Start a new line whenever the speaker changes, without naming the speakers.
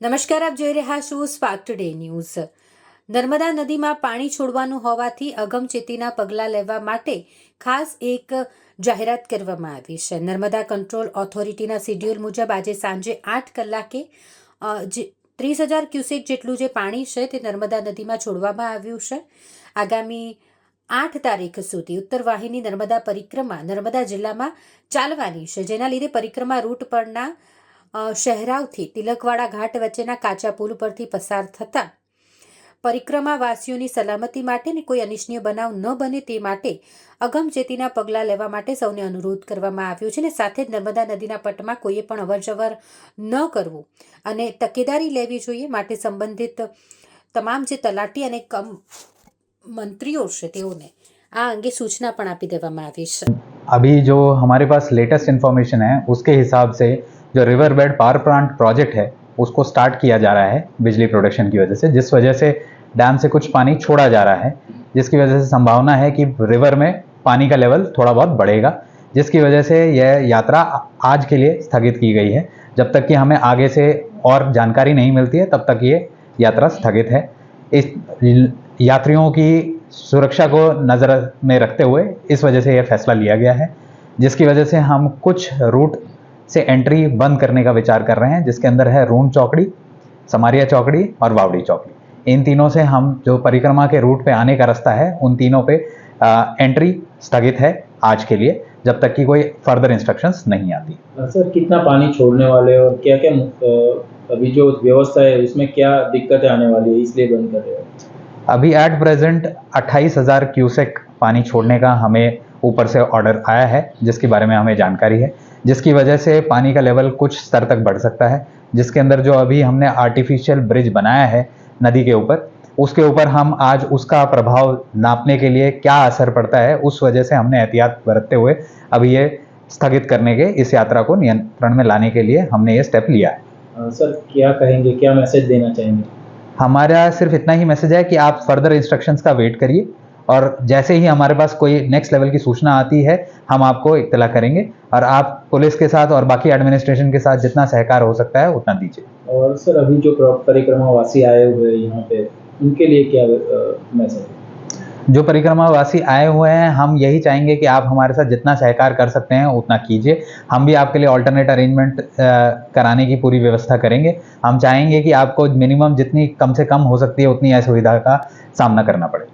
નમસ્કાર, આપ જોઈ રહ્યા છો સ્પાર્ક ટુડે ન્યૂઝ નર્મદા નદીમાં પાણી છોડવાનું હોવાથી અગમચેતીના પગલાં લેવા માટે ખાસ એક જાહેરાત કરવામાં આવી છે. નર્મદા કંટ્રોલ ઓથોરિટીના શિડ્યુલ મુજબ આજે સાંજે આઠ કલાકે ત્રીસ હજાર ક્યુસેક જેટલું જે પાણી છે તે નર્મદા નદીમાં છોડવામાં આવ્યું છે. આગામી આઠ તારીખ સુધી ઉત્તર વાહિની નર્મદા પરિક્રમા નર્મદા જિલ્લામાં ચાલવાની છે. જેના લીધે પરિક્રમા રૂટ પરના શહેરાવથી તિલકવાડા ઘાટ વચ્ચેના કાચા પુલ પરથી પસાર થતા પરિક્રમાવાસીઓની સલામતી માટે ને કોઈ અનિશ્ચિય બનાવ ન બને તે માટે અગમચેતીના પગલાં લેવા માટે સૌને અનુરોધ કરવામાં આવ્યો છે ને સાથે જ નર્મદા નદીના પટમાં કોઈએ પણ અવરજવર ન કરવું અને તકેદારી લેવી જોઈએ માટે સંબંધિત તમામ જે તલાટી અને કમ મંત્રીઓ છે તેઓને આ અંગે સૂચના પણ આપી દેવામાં આવી છે.
અભી જો હમારે પાસ લેટેસ્ટ ઇન્ફોર્મેશન હૈ ઉસકે હિસાબ સે जो river bed power plant project है, उसको स्टार्ट किया जा रहा है बिजली प्रोडक्शन की वजह से, जिस वजह से डैम से कुछ पानी छोड़ा जा रहा है, जिसकी वजह से संभावना है कि रिवर में पानी का लेवल थोड़ा बहुत बढ़ेगा, जिसकी वजह से यह यात्रा आज के लिए स्थगित की गई है। जब तक कि हमें आगे से और जानकारी नहीं मिलती है, तब तक ये यात्रा स्थगित है। इस यात्रियों की सुरक्षा को नज़र में रखते हुए इस वजह से यह फैसला लिया गया है, जिसकी वजह से हम कुछ रूट से एंट्री बंद करने का विचार कर रहे हैं जिसके अंदर है रून चौकड़ी समारिया चौकड़ी और वावड़ी चौकड़ी। इन तीनों से हम जो परिक्रमा के रूट पे आने का रास्ता है उन तीनों पे आ, एंट्री स्थगित है आज के लिए जब तक कि कोई फर्दर इंस्ट्रक्शंस नहीं आती।
सर कितना पानी छोड़ने वाले और क्या क्या अभी जो व्यवस्था है उसमें क्या दिक्कतें आने वाली है इसलिए बंद कर रहे हो?
अभी एट प्रेजेंट अट्ठाईस हज़ार क्यूसेक पानी छोड़ने का हमें ऊपर से ऑर्डर आया है जिसके बारे में हमें जानकारी है। जिसकी वजह से पानी का लेवल कुछ स्तर तक बढ़ सकता है जिसके अंदर जो अभी हमने आर्टिफिशियल ब्रिज बनाया है नदी के ऊपर उसके ऊपर हम आज उसका प्रभाव नापने के लिए क्या असर पड़ता है उस वजह से हमने एहतियात बरतते हुए अभी ये स्थगित करने के इस यात्रा को नियंत्रण में लाने के लिए हमने ये स्टेप लिया है।
सर क्या कहेंगे क्या मैसेज देना चाहेंगे?
हमारा सिर्फ़ इतना ही मैसेज है कि आप फर्दर इंस्ट्रक्शंस का वेट करिए। और जैसे ही हमारे पास कोई नेक्स्ट लेवल की सूचना आती है हम आपको इतला करेंगे। और आप पुलिस के साथ और बाकी एडमिनिस्ट्रेशन के साथ जितना सहकार हो सकता है उतना दीजिए।
और सर अभी जो परिक्रमावासी आए हुए हैं यहाँ पे उनके लिए क्या मैसेज है
जो परिक्रमावासी आए हुए हैं हम यही चाहेंगे कि आप हमारे साथ जितना सहकार कर सकते हैं उतना कीजिए। हम भी आपके लिए ऑल्टरनेट अरेंजमेंट कराने की पूरी व्यवस्था करेंगे। हम चाहेंगे कि आपको मिनिमम जितनी कम से कम हो सकती है उतनी असुविधा का सामना करना पड़े।